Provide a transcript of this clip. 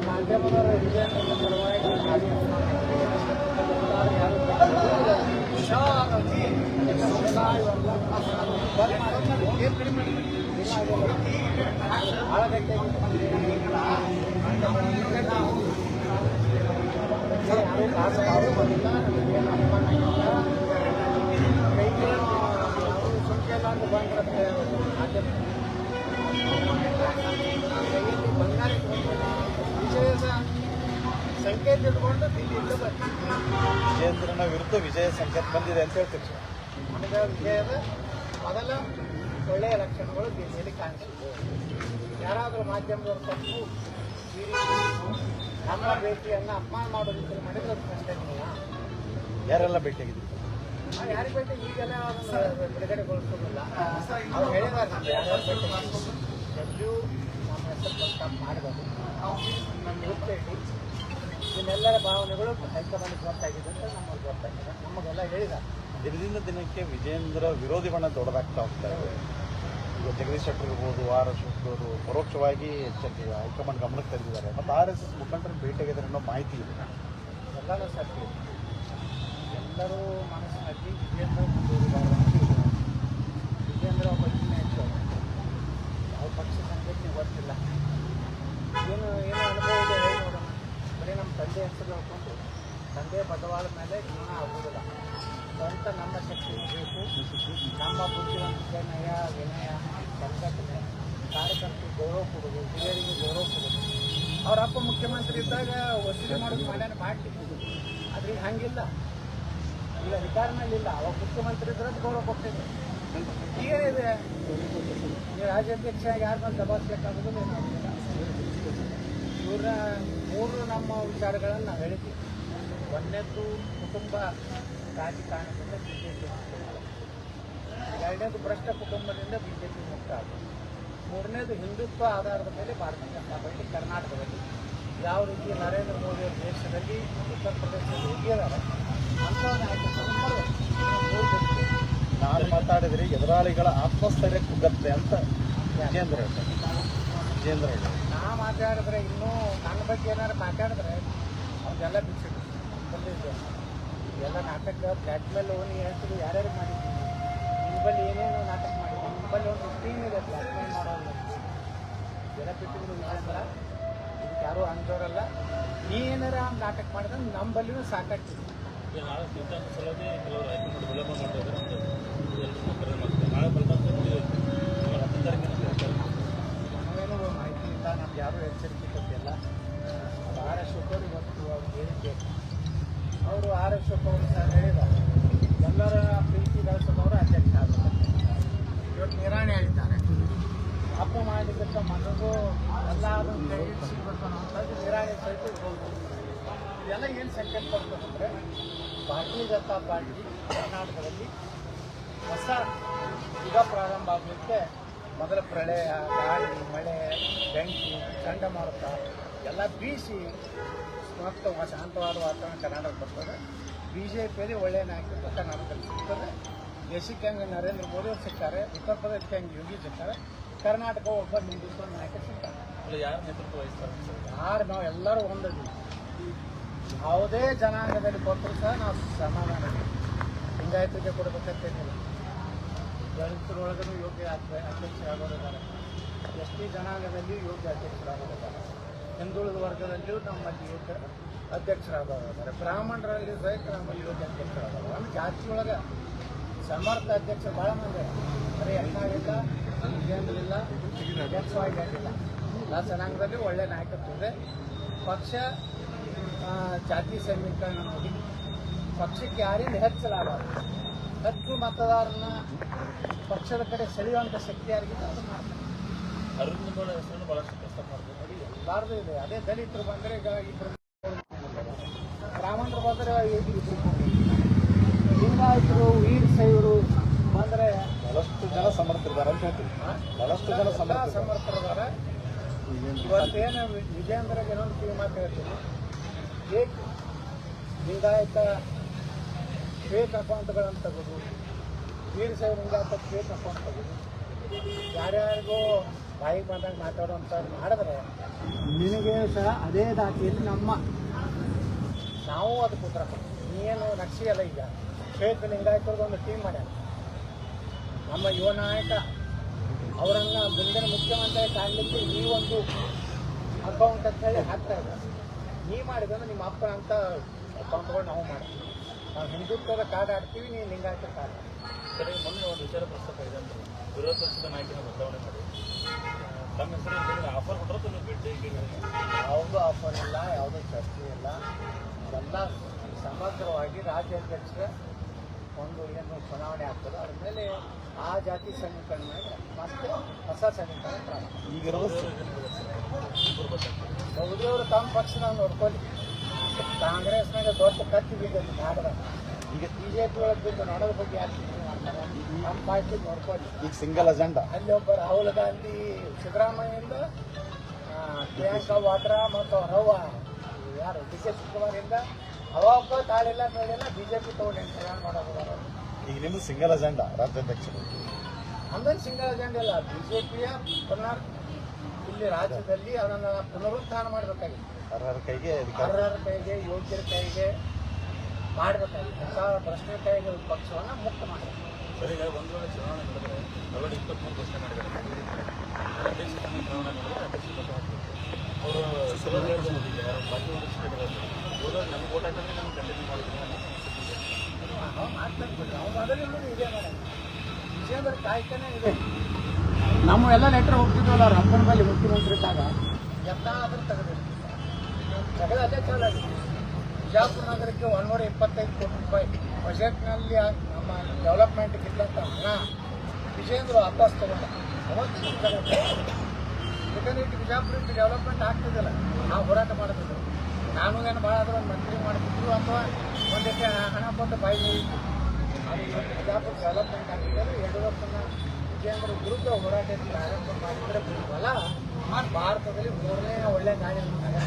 ಮಾಧ್ಯಮದವರ ವಿಜಯನಗರ ಪರವಾಗಿ ಭಾರಿ ಅಪಮಾನ. ಯಾರು ಶಾಂತಿ, ಸಮುದಾಯ ವರ್ಗ. ಬಂದ್ ಮಾಡಿ. ಏನ್ ಕಡಿಮೆ ಮಾಡಿ? ಇಲ್ಲ, ಆಗಿಲ್ಲ. ಭಾಳ ಗಟ್ಟಿಯಾಗಿ ಯಾರು ಕಾಸು ಯಾರು ಬಂದಿಲ್ಲ ನಮಗೇನು ಅನುಮಾನ ಇಲ್ಲ ಕೈಗೆ ಯಾರು ಸುಂಕೆ ಇಲ್ಲ ಅಂತ ಬಂದಿರುತ್ತೆ ಮಾಧ್ಯಮ ಕೈಯಲ್ಲಿ ಬಂಗಾರ ಇಟ್ಕೊಂಡು ವಿಜಯದ ಸಂಕೇತ ಇಟ್ಕೊಂಡು ದಿಲ್ಲಿಯಿಂದ ಬರ್ತೀವಿ ವಿಜೇಂದ್ರನ ವಿರುದ್ಧ ವಿಜಯ ಸಂಕೇತ ಬಂದಿದೆ ಅಂತ ಹೇಳ್ತೀವಿ. ಸರ್ ನಮಗೆ ವಿಜಯದ ಮೊದಲ ಒಳ್ಳೆಯ ಲಕ್ಷಣಗಳು ದಿಲ್ಲಿಯಲ್ಲಿ ಕಾಣಿಸಿದೆ ಯಾರಾದರೂ ಮಾಧ್ಯಮದವರು ತಪ್ಪು ಈ ರೀತಿ ನಮ್ಮ ಭೇಟಿಯನ್ನು ಅಪಮಾನ ಮಾಡೋ ರೀತಿಯಲ್ಲಿ ಮಾಡಿದ್ರೆ ಅದು ಖಂಡನೀಯ ಯಾರೆಲ್ಲ ಭೇಟಿಯಾಗಿದ್ದೀವಿ ಇದನ್ನೆಲ್ಲರ ಭಾವನೆಗಳು ಹೈಕಮಾಂಡ್ ಗೊತ್ತಾಗಿದೆ ಅಂತ ನಮಗೆ ಗೊತ್ತಾಗಿದೆ ನಮಗೆಲ್ಲ ಹೇಳಿದ ದಿನದಿಂದ ದಿನಕ್ಕೆ ವಿಜೇಂದ್ರ ವಿರೋಧಿ ಬಣ್ಣ ದೊಡ್ಡದಾಗ್ತಾ ಹೋಗ್ತಾ ಇದೆ. ಈಗ ಜಗದೀಶ್ ಶೆಟ್ಟರ್ ಇರ್ಬೋದು ಆರ್ ಎಸ್ ಅವರು ಪರೋಕ್ಷವಾಗಿ ಎಚ್ಚರಿಕೆ ಹೈಕಮಾಂಡ್ ಗಮನಕ್ಕೆ ತಂದಿದ್ದಾರೆ. ಮತ್ತು ಆರ್ ಎಸ್ ಎಸ್ ಮುಖಂಡರು ಭೇಟಿಯಾಗಿದ್ದಾರೆ ಅನ್ನೋ ಮಾಹಿತಿ ಇದೆ. ಎಲ್ಲನೂ ಸತ್ಯ ಎಲ್ಲರೂ ಮನಸ್ಸಿನಲ್ಲಿ ವಿಜೇಂದ್ರ ಮುಂದುವರಿಬಾರದು ಅಂತ. ವಿಜೇಂದ್ರ ಒಬ್ಬ ಹೆಚ್ಚು. ಯಾವ ಪಕ್ಷ ಸಂಘಟನೆ ಗೊತ್ತಿಲ್ಲ. ಏನು ಏನು ಅನುಭವ ಇದೆ ಹೇಳಿ ನೋಡೋಣ. ಬರೀ ನಮ್ಮ ತಂದೆ ಹೆಸರು ಹೇಳ್ಕೊಂಡು ತಂದೆ ಬದವಾದ ಮೇಲೆ ಜೀವನ ಆಗೋದಿಲ್ಲ. ಸ್ವಂತ ನಮ್ಮ ಶಕ್ತಿ ಬೇಕು. ನಮ್ಮ ಬುದ್ಧಿವಂತಿಕೆ ನಯ ವಿನಯ ಸಂಘಟನೆ, ಕಾರ್ಯಕರ್ತರಿಗೆ ಗೌರವ ಕೊಡೋದು, ಹಿರಿಯರಿಗೆ ಗೌರವ ಕೊಡೋದು. ಅವರಪ್ಪ ಮುಖ್ಯಮಂತ್ರಿ ಇದ್ದಾಗ ವಸೂಲಿ ಮಾಡೋದು ಮಾಡ್ಯಾನ ಮಾಡಿ ಆದ್ರೆ ಈಗ ಹಂಗಿಲ್ಲ. ಈಗ ಅಧಿಕಾರನಲ್ಲಿ ಇಲ್ಲ. ಅವಾಗ ಮುಖ್ಯಮಂತ್ರಿ ಇದ್ರೆ ಗೌರವ ಕೊಡ್ತಿದ್ದೆ ಈಗೇನಿದೆ ಈ ರಾಜ್ಯಾಧ್ಯಕ್ಷ ಯಾರ ಮೇಲೆ ದಬಾಯಿಸ್ಬೇಕಾಗೋದು ಏನಾಗೋದಿಲ್ಲ ಇವ್ರ ಮೂರು ನಮ್ಮ ವಿಚಾರಗಳನ್ನು ನಾವು ಹೇಳಿದ್ವಿ. ಒಂದನೇದ್ದು ಕುಟುಂಬ ರಾಜಕಾರಣದಿಂದ ಬಿಜೆಪಿ ಎರಡನೇದು ಭ್ರಷ್ಟ ಕುಟುಂಬದಿಂದ ಬಿಜೆಪಿ ಮುಕ್ತ ಆಗುತ್ತೆ ಮೂರನೇದು ಹಿಂದುತ್ವ ಆಧಾರದ ಮೇಲೆ ಭಾರತೀಯ ಜನತಾ ಪಾರ್ಟಿ ಕರ್ನಾಟಕದಲ್ಲಿ. ಯಾವ ರೀತಿ ನರೇಂದ್ರ ಮೋದಿ ಅವರ ದೇಶದಲ್ಲಿ ಉತ್ತರ ಪ್ರದೇಶದಲ್ಲಿ ಹೋಗಿದ್ದಾರೆ ನಾನು ಮಾತಾಡಿದ್ರೆ ಎದುರಾಳಿಗಳ ಆತ್ಮಸ್ಥೈರ್ಯ ಕುಗ್ಗತ್ತೆ ಅಂತ ವಿಜೇಂದ್ರ ಹೇಳ್ತಾರೆ. ವಿಜೇಂದ್ರ ಹೇಳ್ತಾರೆ. ನಾ ಮಾತಾಡಿದ್ರೆ ಇನ್ನೂ ನನ್ನ ಬಗ್ಗೆ ಏನಾದ್ರು ಮಾತಾಡಿದ್ರೆ ಅವ್ರಿಗೆಲ್ಲ ಬಿಚ್ಚಿಟ್ಟು ಎಲ್ಲ ನಾಟಕ ಬ್ಲ್ಯಾಕ್ ಮೇಲೆ ಓನಿ ಹೇಳ್ತೀವಿ ಯಾರ್ಯಾರು ಮಾಡಿದ್ದೀವಿ ನಿಮ್ಮಲ್ಲಿ ಏನೇನು ನಾಟಕ ಮಾಡಿದ್ದೀವಿ ನಿಮ್ಮಲ್ಲಿ ಒಂದು ಟೀಮ್ ಇದೆ ಬ್ಲ್ಯಾಕ್ ಮೇಲ್ ಮಾಡೋದು ಎಲ್ಲ ಬಿಟ್ಟಿದ್ರು ಇದಕ್ಕೆ ಯಾರೂ ಅಂದವರಲ್ಲ ನೀ ಏನಾರ ನಾಟಕ ಮಾಡಿದ್ರೆ ನಮ್ಮಲ್ಲಿನೂ ಸಾಕಾಗ್ತದೆ. ನಾಳೆ ಫಲಿತಾಂಶ ಸಲುವಾಗಿ ಕೆಲವರು ಹೈಕಮಾಂಡ್ ವಿಳಂಬ ಮಾಡ್ತಾ ಇದ್ದಾರೆ. ಅಂತ ಎಲ್ಲರಿಗೂ ಹೇಳ್ತಾರೆ ನಾವೇನು ಮಾಹಿತಿ ಇಲ್ಲ, ನಮ್ಗೆ ಯಾರೂ ಎಚ್ಚರಿಕೆ ಕೊಟ್ಟಿಲ್ಲ. ಆರ್ ಎಸ್ ಅವರು ಇವತ್ತು ಹೇಳಿಕೆ ಅವರು ಆರ್ ಎಸ್ ಅವರು ಸಹ ಹೇಳಿದ್ದಾರೆ. ಎಲ್ಲರ ಪ್ರೀತಿ ಗಳಿಸೋದವರು ಅಧ್ಯಕ್ಷ ಆಗ್ತಾರೆ ಇವತ್ತು ನಿರಾಣಿ ಹೇಳಿದ್ದಾರೆ ಅಪ್ಪ ಮಾಡಿದ್ದಕ್ಕೆ ಮನಗೂ ಎಲ್ಲ ಅದು ಕ್ರೆಡಿಟ್ ಸಿಗಬೇಕು ಅನ್ನೋಂಥದ್ದು ನಿರಾಣಿ ಸಹಿತ ಇರ್ಬೋದು. ಇದೆಲ್ಲ ಏನು ಅಂದರೆ ಭಾರತೀಯ ಜನತಾ ಪಾರ್ಟಿ ಕರ್ನಾಟಕದಲ್ಲಿ ಹೊಸ ಯುಗ ಪ್ರಾರಂಭ ಆಗಲಿಕ್ಕೆ ಮೊದಲ ಪ್ರಳಯ ಗಾಳಿ ಮಳೆ ಬೆಂಕಿ ಚಂಡಮಾರುತ ಎಲ್ಲ ಬೀಸಿ ಮತ್ತು ಶಾಂತವಾದ ವಾತಾವರಣ ಕರ್ನಾಟಕ ಬರ್ತದೆ. ಬಿ ಜೆ ಪಿಯಲ್ಲಿ ಒಳ್ಳೆಯ ನಾಯಕತ್ವ ಕರ್ನಾಟಕದಲ್ಲಿ ಸಿಗ್ತದೆ. ದೇಶಕ್ಕೆ ಹಂಗೆ ನರೇಂದ್ರ ಮೋದಿ ಅವರು ಸಿಗ್ತಾರೆ ಉತ್ತರ ಪ್ರದೇಶಕ್ಕೆ ಹಂಗೆ ಯೋಗಿ ಸಿಗ್ತಾರೆ. ಕರ್ನಾಟಕ ಒಬ್ಬ ಹಿಂದುತ್ವ ನಾಯಕ ಸಿಗ್ತಾರೆ ಯಾರು ನೇತೃತ್ವ ವಹಿಸ್ತಾರೆ? ಯಾರು ನಾವು ಎಲ್ಲರೂ ಒಂದಿದ್ದೀವಿ ಯಾವುದೇ ಜನಾಂಗದಲ್ಲಿ ಕೊಟ್ಟರು ಸಹ ನಾವು ಸಮಾಧಾನ ಲಿಂಗಾಯತರಿಗೆ ಕೊಡಬೇಕಂತೇನಿಲ್ಲ ದಲಿತರೊಳಗೂ ಯೋಗ್ಯ ಅಧ್ಯ- ಅಧ್ಯಕ್ಷರಾಗೋರಿದ್ದಾರೆ ಎಸ್ ಟಿ ಜನಾಂಗದಲ್ಲಿ ಯೋಗ್ಯ ಅಧ್ಯಕ್ಷರಾಗೋರಿದ್ದಾರೆ. ಹಿಂದುಳಿದ ವರ್ಗದಲ್ಲಿಯೂ ನಮ್ಮಲ್ಲಿ ಯೋಗ್ಯ ಅಧ್ಯಕ್ಷರಾಗೋರಿದ್ದಾರೆ. ಬ್ರಾಹ್ಮಣರಲ್ಲಿ ಸಹಿತ ನಮ್ಮಲ್ಲಿ ಯೋಗ್ಯ ಅಧ್ಯಕ್ಷರಾಗೋರು ನಮ್ಮ ಜಾತಿಯೊಳಗೆ ಸಮರ್ಥ ಅಧ್ಯಕ್ಷ ಭಾಳ ಮಂದಿ. ಬರೀ ವಿಜೇಂದ್ರ ಇಲ್ಲ ಅಧ್ಯಕ್ಷವಾಗಿ ಇಲ್ಲ. ಎಲ್ಲ ಜನಾಂಗದಲ್ಲಿ ಒಳ್ಳೆ ನಾಯಕತ್ವ ಇದೆ. ಪಕ್ಷ ಜಾತಿ ಸಮೀಕರಣ ನೋಡಿ ಪಕ್ಷಕ್ಕೆ ಯಾರಿಂದ ಹೆಚ್ಚಲಾಗಬಾರ್ದು ಹೆಚ್ಚು ಮತದಾರನ ಪಕ್ಷದ ಕಡೆ ಸೆಳೆಯುವಂಥ ಶಕ್ತಿ ಯಾರಿಗಿದೆ? ಅದು ಮಾಡ್ತಾರೆ ಅರವಿಂದ್ ನಿಂಬಳ ಹೆಸರನ್ನು ಬಹಳಷ್ಟು ಕಷ್ಟ ಮಾಡ್ತಾರೆ ನೋಡಿ ಎಲ್ಲಾರ್ದು ಇದೆ. ಅದೇ ದಲಿತರು ಬಂದರೆ ಈಗ ಇಬ್ಬರು ಬ್ರಾಹ್ಮಣರು ಬಂದರೆ ಇಬ್ಬರು ಲಿಂಗಾಯತರು ವೀರ ಸೈವರು ಬಂದರೆ ಬಹಳಷ್ಟು ಜನ ಸಮರ್ಥರಿದ್ದಾರೆ ಅಂತ ಹೇಳ್ತೀವಿ ಬಹಳಷ್ಟು ಜನ ಸಮರ್ಥ ಸಮರ್ಥರಿದ್ದಾರೆ. ಇವತ್ತೇನು ವಿಜೇಂದ್ರಗೆ ಇನ್ನೊಂದು ಕಿವಿ ಮಾತು ಹೇಳ್ತೀನಿ ಏಕ್ ಲಿಂಗಾಯತ ಫೇಕ್ ಅಕೌಂಟ್ಗಳನ್ನು ತೆಗೆದು? ವೀರ ಲಿಂಗಾಯತ ಫೇಕ್ ಅಕೌಂಟ್ ತೆಗೆದು? ಯಾರ್ಯಾರಿಗೂ ಬಾಯಿಗೆ ಬಂದಾಗ ಮಾತಾಡುವಂಥ ಮಾಡಿದ್ರೆ ನಿನಗೆ ಸಹ ಅದೇ ದಾಖಲೆಯಲ್ಲಿ ನಮ್ಮ ನಾವು ಅದಕ್ಕೆ ಉತ್ತರ ನೀನು ನಕ್ಷಿಯಲ್ಲ ಈಗ. ಫೇಕ್ ಲಿಂಗಾಯತರದ್ದು ಒಂದು ಟೀಮ್ ಮಾಡ್ಯಾರ. ನಮ್ಮ ಯುವ ನಾಯಕ, ಅವರನ್ನ ಮುಂದಿನ ಮುಖ್ಯಮಂತ್ರಿ ಕಾಣಲಿಕ್ಕೆ ಈ ಒಂದು ಅಕೌಂಟ್ ಅಂತ ಹೇಳಿ ಹಾಕ್ತಾ ಇದ್ದಾರೆ. ನೀ ಮಾಡಿದ್ರೆ ನಿಮ್ಮ ಅಪ್ಪ ಅಂತ ಅಕೌಂಟ್ಗಳು ನಾವು ಮಾಡ್ತೀವಿ. ನಾವು ಹಿಂದುತ್ವದ ಕಾರ್ಡ್ ಆಡ್ತೀವಿ ನೀವು ಲಿಂಗಾಯತ ಕಾರ್ಡ್ ಆಡ್ತೀವಿ. ಸರಿ ಮೊನ್ನೆ ಒಂದು ವಿಚಾರ ಪ್ರಸ್ತಾಪ ಇದೆ ಅಂತ ವಿರೋಧ ಪಕ್ಷದ ನಾಯಕನ ಬದಲಾವಣೆ ಮಾಡಿ. ತಮ್ಮ ಹೆಸರು ಆಫರ್ ಕೊಟ್ಟರು ನೀವು ಭೇಟಿ ಯಾವುದೂ ಆಫರ್ ಇಲ್ಲ ಯಾವುದೂ ಚರ್ಚೆ ಇಲ್ಲ. ಎಲ್ಲ ಸಮಗ್ರವಾಗಿ ರಾಜ್ಯಾಧ್ಯಕ್ಷರ ಒಂದು ಏನು ಚುನಾವಣೆ ಆಗ್ತದೆ ಅದ್ರ ಮೇಲೆ ಆ ಜಾತಿ ಮೇಲೆ ಮತ್ತೆ ಹೊಸ ಸಮೀಕರಣ ಪ್ರಾರಂಭ ಈಗಿರೋದು ಸೌದಿಯವರು ತಮ್ಮ ಪಕ್ಷನ ನೋಡ್ಕೊಳ್ಳಿ. ಕಾಂಗ್ರೆಸ್ನಾಗ ದೊಡ್ಡ ಕತ್ತಿ ಬಿದ್ದು ನಾಡದ. ಈಗ ಬಿ ಜೆ ಪಿ ಒಳಗೆ ಬಿದ್ದು ನೋಡೋದ್ರ ಬಗ್ಗೆ ಯಾಕೆ ಮಾಡ್ತಾರೆ ನಮ್ಮ ಪಾರ್ಟಿ ನೋಡ್ಕೊಳ್ಳಿ. ಈಗ ಸಿಂಗಲ್ ಅಜೆಂಡಾ. ಅಲ್ಲಿ ಒಬ್ಬ ರಾಹುಲ್ ಗಾಂಧಿ ಸಿದ್ದರಾಮಯ್ಯಿಂದ ಪ್ರಿಯಾಂಕಾ ವಾಡ್ರಾ ಮತ್ತು ರವ್ವ ಯಾರು? ಡಿ ಕೆ ಶಿವಕುಮಾರಿಂದ ಅವಾಗ ತಾಳಿಲ್ಲ ನೋಡಿಲ್ಲ ಬಿ ಜೆ ಪಿ ತಗೊಂಡು ಮಾಡೋದು ಈಗ ನಿಮ್ದು ಸಿಂಗಲ್ ಅಜೆಂಡಾ ರಾಜ್ಯಾಧ್ಯಕ್ಷರು. ಅಂದನ್ ಸಿಂಗಲ್ ಅಜೆಂಡಾ ಅಲ್ಲ ಬಿಜೆಪಿಯ ಜೆ ಪಿಯ ಪುನರ್ ಇಲ್ಲಿ ರಾಜ್ಯದಲ್ಲಿ ಅದನ್ನು ಪುನರುತ್ಥಾನ ಮಾಡಬೇಕಾಗಿತ್ತು. ಅರ್ಹರ ಕೈಗೆ ಅರ್ಹರ ಕೈಗೆ ಯೋಗ್ಯರ ಕೈಗೆ ಮಾಡಬೇಕಾಗಿತ್ತು. ಹೊಸ ಭ್ರಷ್ಟರ ಕೈಗೆ ಪಕ್ಷವನ್ನು ಮುಕ್ತ ಮಾಡಬೇಕು. ಸರಿ ಒಂದು ವೇಳೆ ಚುನಾವಣೆ ನಡೆದರೆ ನಲವತ್ತು ಇಪ್ಪತ್ತ್ಮೂರು ವರ್ಷ ಮಾಡಿದ್ದಾರೆ. ಅಧ್ಯಕ್ಷ ಚುನಾವಣೆ ನಡೆದರೆ ಅಧ್ಯಕ್ಷ ಅವರು ಸುಲಭ ಬಾಕಿ ಒಂದು ನಮ್ಗೆ ಓಟ್ ಹಾಕಿದ್ರೆ ನಮ್ಗೆ ಕಂಟಿನ್ಯೂ ಮಾಡಿದ್ದೀನಿ ನಮ್ಮ ಎಲ್ಲ ಲೆಟರ್ ಹೋಗ್ತಿದ್ವಲ್ಲ, ರಪ್ಪನ ಬಳಿ ಮುಖ್ಯಮಂತ್ರಿ ಇದ್ದಾಗ. ಎಂತಾದ್ರೂ ತೆಗೆದಿರ್ತೀವಿ ತೆಗೆದು ಅದೇ ಚಾಲಾಗಿದೆ ಬಿಜಾಪುರ ನಗರಕ್ಕೆ ಒಂದೂರ ಇಪ್ಪತ್ತೈದು ಕೋಟಿ ರೂಪಾಯಿ ಬಜೆಟ್ನಲ್ಲಿ ನಮ್ಮ ಡೆವಲಪ್ಮೆಂಟ್ಗೆ ಇದ್ದಂಥ ಹಣ ವಿಜೇಂದ್ರ ವಾಪಸ್ ತಗೊಂಡ. ಅವತ್ತು ತಗೊಂಡೆ. ಯಾಕಂದ್ರೆ ಇಟ್ಟು ಬಿಜಾಪುರಕ್ಕೆ ಡೆವಲಪ್ಮೆಂಟ್ ಆಗ್ತಿದ್ದಿಲ್ಲ. ನಾವು ಹೋರಾಟ ಮಾಡಬೇಕು ನಾನು ಏನು ಭಾಳ ಆದ್ರೆ ಮಂತ್ರಿ ಮಾಡ್ತಿದ್ರು ಅಥವಾ ಒಂದಕ್ಕೆ ಹಣ ಕೊಟ್ಟು ಬಾಯಿ ಬಿಜಾಪುರ ಡೆವಲಪ್ಮೆಂಟ್ ಆಗಿದ್ದರೆ ಯಡಿಯೂರಪ್ಪನ ವಿಜೇಂದ್ರ ವಿರುದ್ಧ ಹೋರಾಟದಲ್ಲಿ ಆರಂಭ ಮಾಡಿದರೆ ಬಿಡುವಲ್ಲ ಭಾರತದಲ್ಲಿ ಮೂರನೇ ಒಳ್ಳೆ ನಗರ